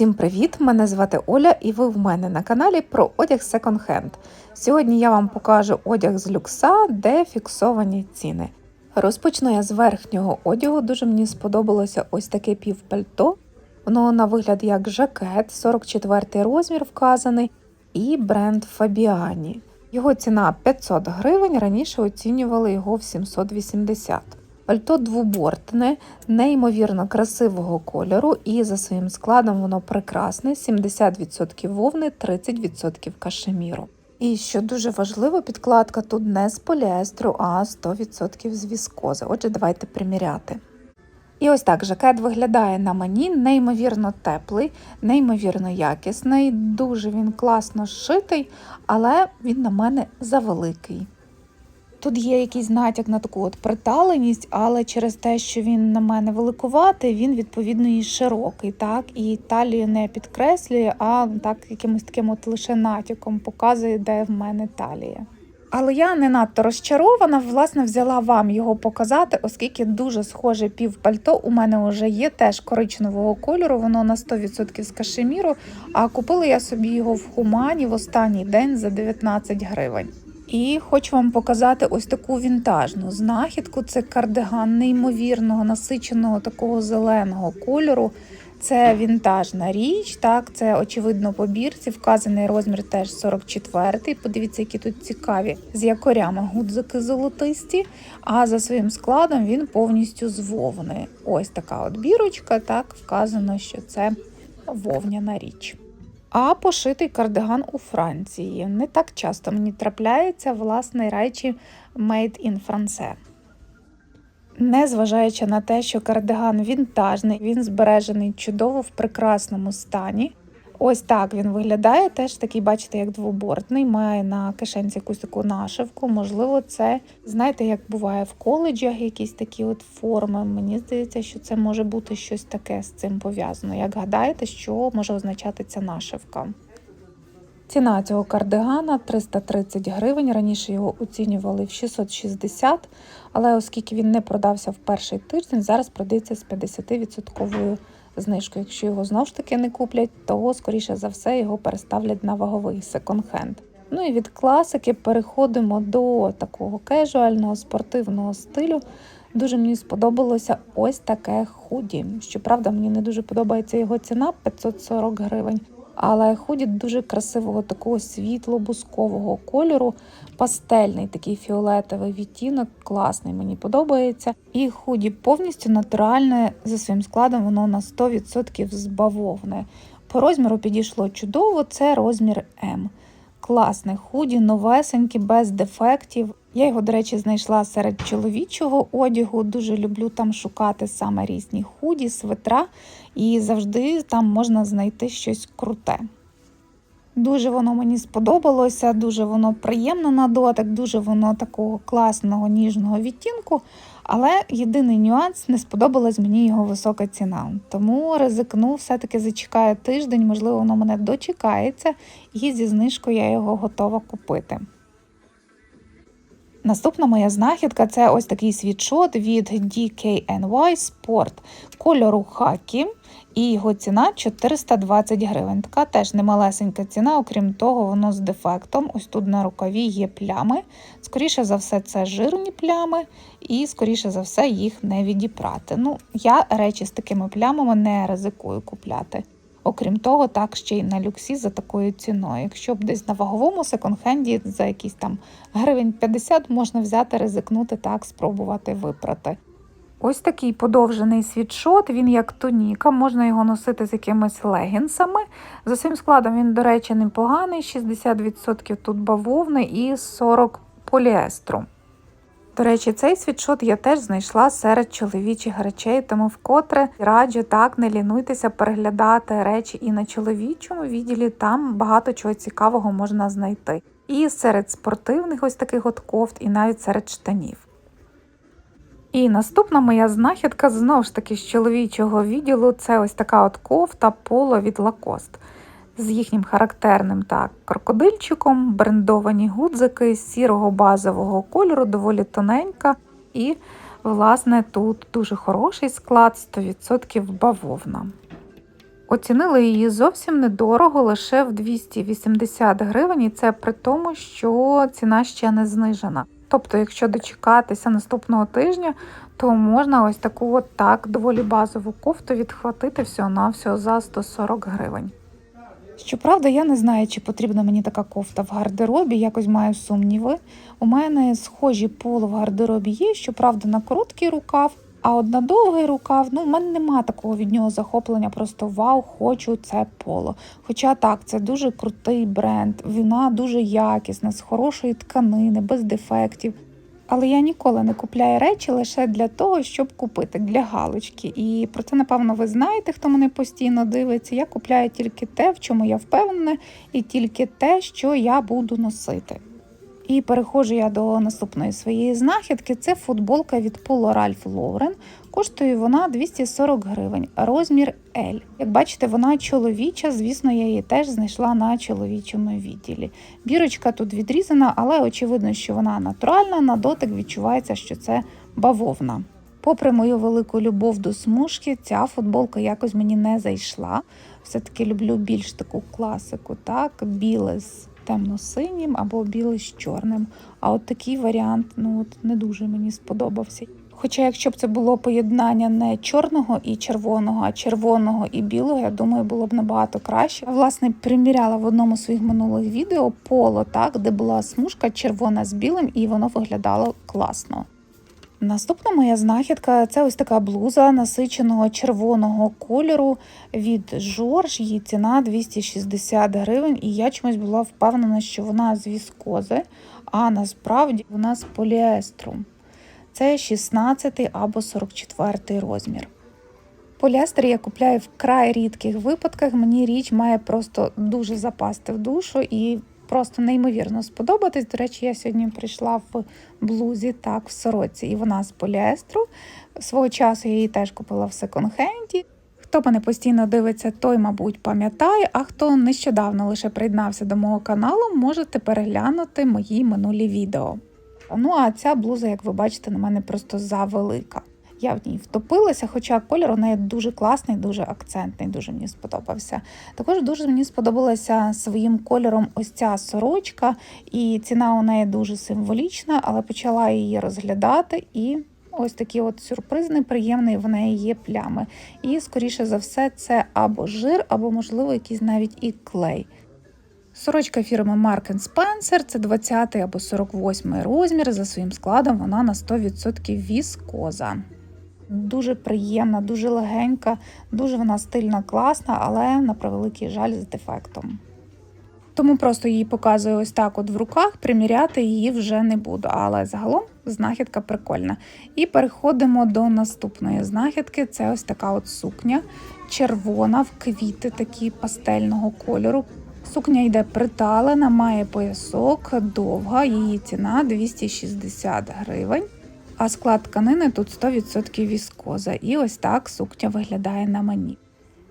Усім привіт! Мене звати Оля, і ви в мене на каналі про одяг секонд-хенд. Сьогодні я вам покажу одяг з люкса, де фіксовані ціни. Розпочну я з верхнього одягу. Дуже мені сподобалося ось таке півпальто. Воно на вигляд як жакет, 44 розмір вказаний, і бренд Fabiani. Його ціна 500 гривень, раніше оцінювали його в 780. Пальто двобортне, неймовірно красивого кольору, і за своїм складом воно прекрасне: 70% вовни, 30% кашеміру. І що дуже важливо, підкладка тут не з поліестру, а 100% з віскози. Отже, давайте приміряти. І ось так жакет виглядає на мені, неймовірно теплий, неймовірно якісний, дуже він класно зшитий, але він на мене завеликий. Тут є якийсь натяк на таку от приталеність, але через те, що він на мене великуватий, він відповідно і широкий, так, і талію не підкреслює, а так якимось таким от лише натяком показує, де в мене талія. Але я не надто розчарована, власне, взяла вам його показати, оскільки дуже схоже півпальто у мене вже є теж коричневого кольору, воно на 100% з кашеміру, а купила я собі його в Хумані в останній день за 19 гривень. І хочу вам показати ось таку вінтажну знахідку. Це кардиган неймовірного, насиченого такого зеленого кольору. Це вінтажна річ, так, це очевидно по бірці. Вказаний розмір теж 44-й. Подивіться, які тут цікаві з якорями гудзики золотисті. А за своїм складом він повністю з. Ось така от бірочка. Так вказано, що це вовняна річ. А пошитий кардиган у Франції. Не так часто мені трапляється власне речі Made in France. Незважаючи на те, що кардиган вінтажний, він збережений чудово в прекрасному стані. Ось так він виглядає, теж такий, бачите, як двобортний, має на кишенці якусь таку нашивку. Можливо, це, знаєте, як буває в коледжах якісь такі от форми. Мені здається, що це може бути щось таке з цим пов'язано. Як гадаєте, що може означати ця нашивка? Ціна цього кардигана 330 гривень. Раніше його оцінювали в 660, але оскільки він не продався в перший тиждень, зараз продається з 50% знижкою. Якщо його знову ж таки не куплять, то скоріше за все його переставлять на ваговий секонд-хенд. Ну і від класики переходимо до такого кежуального спортивного стилю. Дуже мені сподобалося ось таке худі. Щоправда, мені не дуже подобається його ціна 540 гривень. Але худі дуже красивого такого світло-бускового кольору, пастельний такий фіолетовий відтінок, класний, мені подобається. І худі повністю натуральне за своїм складом, воно на 100% з бавовни. По розміру підійшло чудово, це розмір М. Класний худі, новесенький, без дефектів. Я його, до речі, знайшла серед чоловічого одягу. Дуже люблю там шукати саме різні худі, свитра, і завжди там можна знайти щось круте. Дуже воно мені сподобалося, дуже воно приємно на дотик, дуже воно такого класного ніжного відтінку. Але єдиний нюанс не сподобалась мені його висока ціна. Тому ризикну, все-таки зачекаю тиждень, можливо, воно мене дочекається, і зі знижкою я його готова купити. Наступна моя знахідка це ось такий світшот від DKNY Sport кольору хакі, і його ціна 420 гривень. Така теж немалесенька ціна, окрім того, воно з дефектом. Ось тут на рукаві є плями. Скоріше за все, це жирні плями, і, скоріше за все, їх не відіпрати. Ну, я речі з такими плямами не ризикую купляти. Окрім того, так ще й на люксі за такою ціною. Якщо б десь на ваговому секонд-хенді за якісь там гривень 50 можна взяти, ризикнути так, спробувати випрати. Ось такий подовжений світшот, він як тоніка, можна його носити з якимись легінсами. За цим складом він, до речі, непоганий, 60% тут бавовни і 40% поліестру. До речі, цей світшот я теж знайшла серед чоловічих речей, тому вкотре раджу так не лінуйтеся переглядати речі і на чоловічому відділі там багато чого цікавого можна знайти. І серед спортивних ось таких от кофт, і навіть серед штанів. І наступна моя знахідка знову ж таки з чоловічого відділу це ось така от кофта поло від Lacoste з їхнім характерним так, крокодильчиком, брендовані гудзики сірого базового кольору, доволі тоненька. І, власне, тут дуже хороший склад, 100% бавовна. Оцінили її зовсім недорого, лише в 280 гривень, і це при тому, що ціна ще не знижена. Тобто, якщо дочекатися наступного тижня, то можна ось таку от так доволі базову кофту відхватити всього-навсього за 140 гривень. Щоправда, я не знаю, чи потрібна мені така кофта в гардеробі, якось маю сумніви. У мене схожі поло в гардеробі є, щоправда, на короткий рукав, а от на довгий рукав, ну, в мене нема такого від нього захоплення, просто вау, хочу це поло. Хоча так, це дуже крутий бренд, вона дуже якісна, з хорошої тканини, без дефектів. Але я ніколи не купляю речі лише для того, щоб купити для галочки. І про це, напевно, ви знаєте, хто мене постійно дивиться. Я купляю тільки те, в чому я впевнена, і тільки те, що я буду носити. І переходжу я до наступної своєї знахідки. Це футболка від Polo Ralph Lauren. Коштує вона 240 гривень, розмір L. Як бачите, вона чоловіча, звісно, я її теж знайшла на чоловічому відділі. Бірочка тут відрізана, але очевидно, що вона натуральна, на дотик відчувається, що це бавовна. Попри мою велику любов до смужки, ця футболка якось мені не зайшла. Все-таки люблю більш таку класику, так, біле з темно-синім або білий з чорним. А от такий варіант ну, от не дуже мені сподобався. Хоча, якщо б це було поєднання не чорного і червоного, а червоного і білого, я думаю, було б набагато краще. Власне, приміряла в одному з своїх минулих відео поло, так, де була смужка червона з білим, і воно виглядало класно. Наступна моя знахідка це ось така блуза насиченого червоного кольору від Жорж. Її ціна 260 гривень, і я чомусь була впевнена, що вона з віскози, а насправді вона з поліестру. Це 16 або 44 розмір. Поліестер я купляю в край рідких випадках. Мені річ має просто дуже запасти в душу і просто неймовірно сподобатись. До речі, я сьогодні прийшла в блузі, так, в сороці, і вона з поліестру. Свого часу я її теж купила в секонд-хенді. Хто мене постійно дивиться, той, мабуть, пам'ятає, а хто нещодавно лише приєднався до мого каналу, можете переглянути мої минулі відео. Ну а ця блуза, як ви бачите, на мене просто завелика. Я в ній втопилася, хоча кольор у неї дуже класний, дуже акцентний, дуже мені сподобався. Також дуже мені сподобалася своїм кольором ось ця сорочка, і ціна у неї дуже символічна, але почала її розглядати і. Ось такий от сюрприз неприємний, в неї є плями. І, скоріше за все, це або жир, або, можливо, якийсь навіть і клей. Сорочка фірми Mark Spencer, це 20 або 48 розмір. За своїм складом вона на 100% віскоза. Дуже приємна, дуже легенька, дуже вона стильна, класна, але на превеликий жаль з дефектом. Тому просто її показую ось так от в руках, приміряти її вже не буду. Але загалом знахідка прикольна. І переходимо до наступної знахідки. Це ось така от сукня, червона в квіти такі пастельного кольору. Сукня йде приталена, має поясок, довга, її ціна 260 гривень. А склад тканини тут 100% віскоза. І ось так сукня виглядає на мені.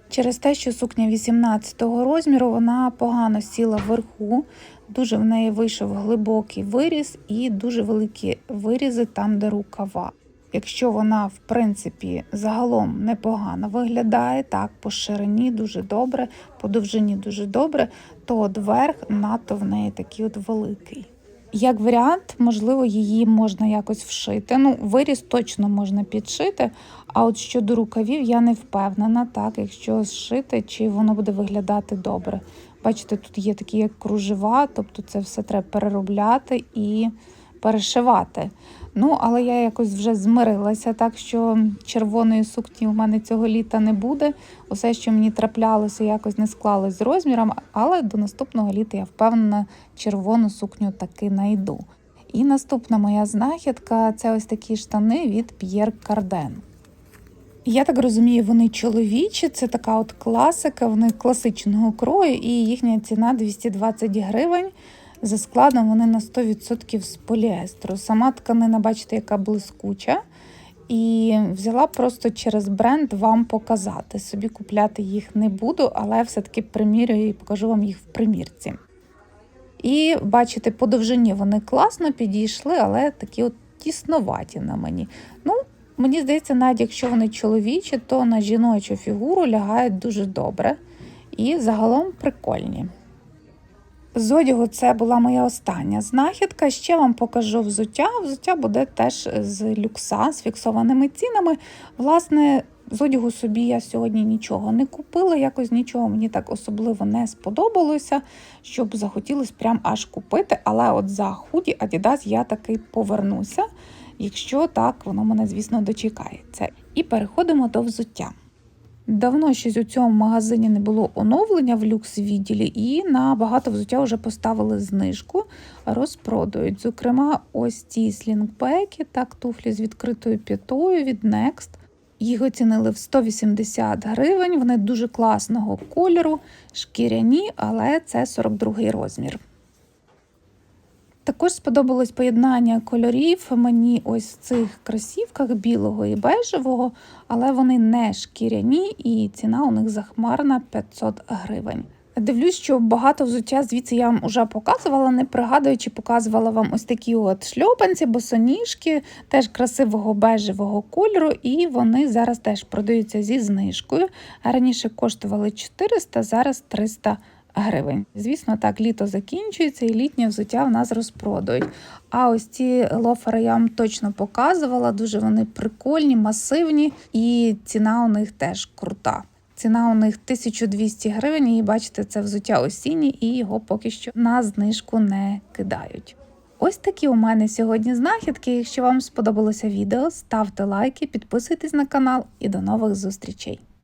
Через те, що сукня 18 розміру, вона погано сіла вверху, дуже в неї вийшов глибокий виріз і дуже великі вирізи там, де рукава. Якщо вона, в принципі, загалом непогано виглядає, так, по ширині дуже добре, по довжині дуже добре, то верх надто в неї такий от великий. Як варіант, можливо, її можна якось вшити. Ну, виріз точно можна підшити, а от щодо рукавів я не впевнена, так, якщо зшити, чи воно буде виглядати добре. Бачите, тут є такі як кружева, тобто це все треба переробляти і перешивати. Ну, але я якось вже змирилася, так що червоної сукні в мене цього літа не буде. Усе, що мені траплялося, якось не склалось з розміром, але до наступного літа я впевнена, червону сукню таки найду. І наступна моя знахідка це ось такі штани від Pierre Cardin. Я так розумію, вони чоловічі, це така от класика, вони класичного крою, і їхня ціна 220 гривень. За складом вони на 100% з поліестру. Сама тканина, бачите, яка блискуча. І взяла просто через бренд вам показати. Собі купляти їх не буду, але все-таки примірюю і покажу вам їх в примірці. І бачите, по довжині вони класно підійшли, але такі от тісноваті на мені. Ну, Мені здається, навіть якщо вони чоловічі, то на жіночу фігуру лягають дуже добре і загалом прикольні. З одягу це була моя остання знахідка. Ще вам покажу взуття. Взуття буде теж з люкса, з фіксованими цінами. Власне, з одягу собі я сьогодні нічого не купила, якось нічого мені так особливо не сподобалося, щоб захотілося прям аж купити. Але от за худі Adidas я таки повернуся, якщо так воно мене, звісно, дочекається. І переходимо до взуття. Давно щось у цьому магазині не було оновлення в люкс відділі, і на багато взуття вже поставили знижку, розпродають. Зокрема, ось ці слінгпеки, так, туфлі з відкритою п'ятою від Next. Їх оцінили в 180 гривень. Вони дуже класного кольору, шкіряні, але це 42 розмір. Також сподобалось поєднання кольорів мені ось в цих кросівках білого і бежевого, але вони не шкіряні і ціна у них захмарна 500 гривень. Дивлюсь, що багато взуття звідси я вам вже показувала, не пригадую, чи показувала вам ось такі от шльопанці, босоніжки, теж красивого бежевого кольору, і вони зараз теж продаються зі знижкою. Раніше коштували 400, зараз 300 гривень. Звісно, так, літо закінчується і літнє взуття в нас розпродають. А ось ці лофери я вам точно показувала, дуже вони прикольні, масивні, і ціна у них теж крута. Ціна у них 1200 гривень, і бачите, це взуття осіннє, і його поки що на знижку не кидають. Ось такі у мене сьогодні знахідки. Якщо вам сподобалося відео, ставте лайки, підписуйтесь на канал і до нових зустрічей.